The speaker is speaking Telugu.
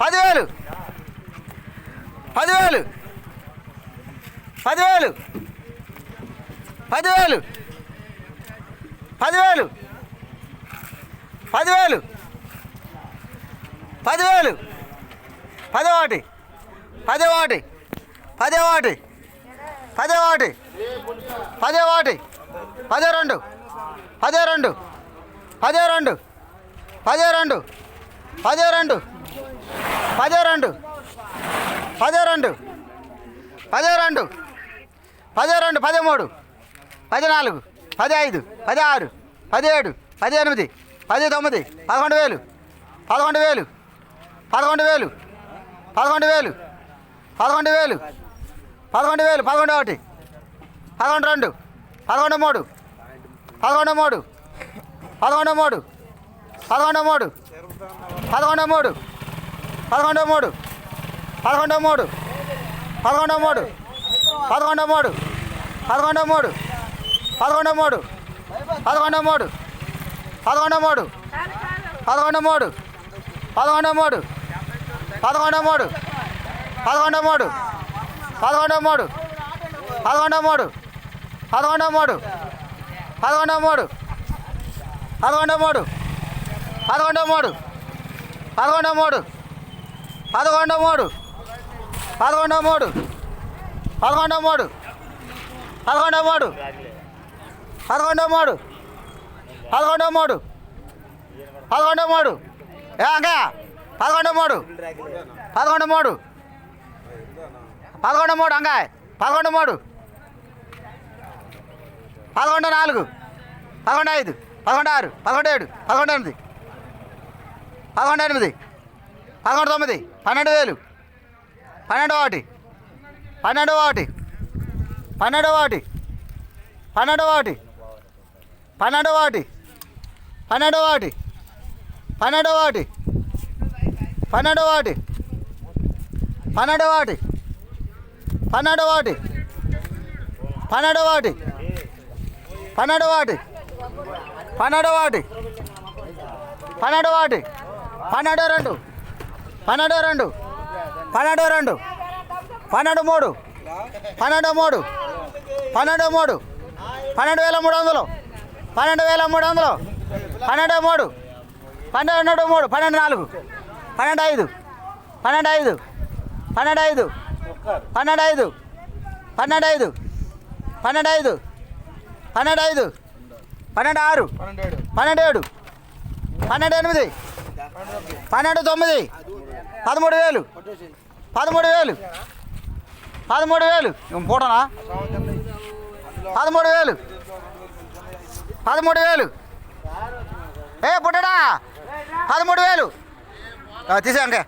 పదివేలు. పదివేలు. పదివేలు. పదివేలు. పదివేలు. పదివేలు. పదివేలు. పది ఒకటి పది ఒకటి పది ఒకటి పది ఒకటి పది ఒకటి పది రెండు పది రెండు పది రెండు పది రెండు పది రెండు పది రెండు. పది రెండు. పది రెండు. పది రెండు పదమూడు పది నాలుగు పది ఐదు పది ఆరు పదిహేడు పది ఎనిమిది పది తొమ్మిది పదకొండు వేలు. పదకొండు వేలు. పదకొండు వేలు. పదకొండు వేలు. పదకొండు వేలు. పదకొండు వేలు పదకొండు ఒకటి. పదకొండు రెండు. పదకొండు మూడు. పదకొండు మూడు. పదకొండు మూడు. పదకొండు మూడు. పదకొండు మూడు. పదకొండో మూడు పదకొండో మూడు పదకొండో మూడు పదకొండో మూడు పదకొండో మూడు పదకొండో మూడు పదకొండో మూడు పదకొండో మూడు పదకొండో మూడు పదకొండో మూడు పదకొండో మూడు పదకొండో మూడు పదకొండో మూడు పదకొండో మూడు పదకొండో మూడు పదకొండో మూడు పదకొండో మూడు పదకొండో మూడు పదకొండో మూడు పదకొండో మూడు పదకొండో మూడు పదకొండో మూడు పదకొండో మూడు పదకొండో మూడు పదకొండో మూడు పదకొండో మూడు ఏ అంకా పదకొండో మూడు పదకొండో మూడు పదకొండో మూడు అంకాయ్ పదకొండు మూడు పదకొండు నాలుగు పదకొండు ఐదు పదకొండు ఆరు పదకొండు ఏడు పదకొండు ఎనిమిది పదకొండు ఎనిమిది పదకొండు తొమ్మిది పన్నెండు వేలు పన్నెండు ఒకటి పన్నెండు ఒకటి పన్నెండు ఒకటి పన్నెండు ఒకటి పన్నెండు ఒకటి పన్నెండు ఒకటి పన్నెండు ఒకటి పన్నెండు ఒకటి పన్నెండు ఒకటి పన్నెండు ఒకటి పన్నెండు ఒకటి పన్నెండు ఒకటి పన్నెండు ఒకటి పన్నెండు ఒకటి పన్నెండు రెండు పన్నెండు రెండు. పన్నెండు రెండు. పన్నెండు మూడు. పన్నెండు మూడు. పన్నెండు మూడు. పన్నెండు వేల మూడు వందలు. పన్నెండు వేల మూడు వందలు. పన్నెండు మూడు. పన్నెండు మూడు. పన్నెండు నాలుగు. పన్నెండు ఐదు. పన్నెండు ఐదు. పన్నెండు ఐదు. పన్నెండు ఐదు. పన్నెండు ఐదు. పన్నెండు ఐదు. పన్నెండు ఐదు. పన్నెండు ఆరు. పన్నెండు ఏడు. పన్నెండు ఎనిమిది. పన్నెండు తొమ్మిది. పదమూడు వేలు. పదమూడు వేలు. పదమూడు వేలు. పూటనా? పదమూడు వేలు. పదమూడు వేలు. ఏ పుట్టడా? పదమూడు వేలు. తీసేయండి.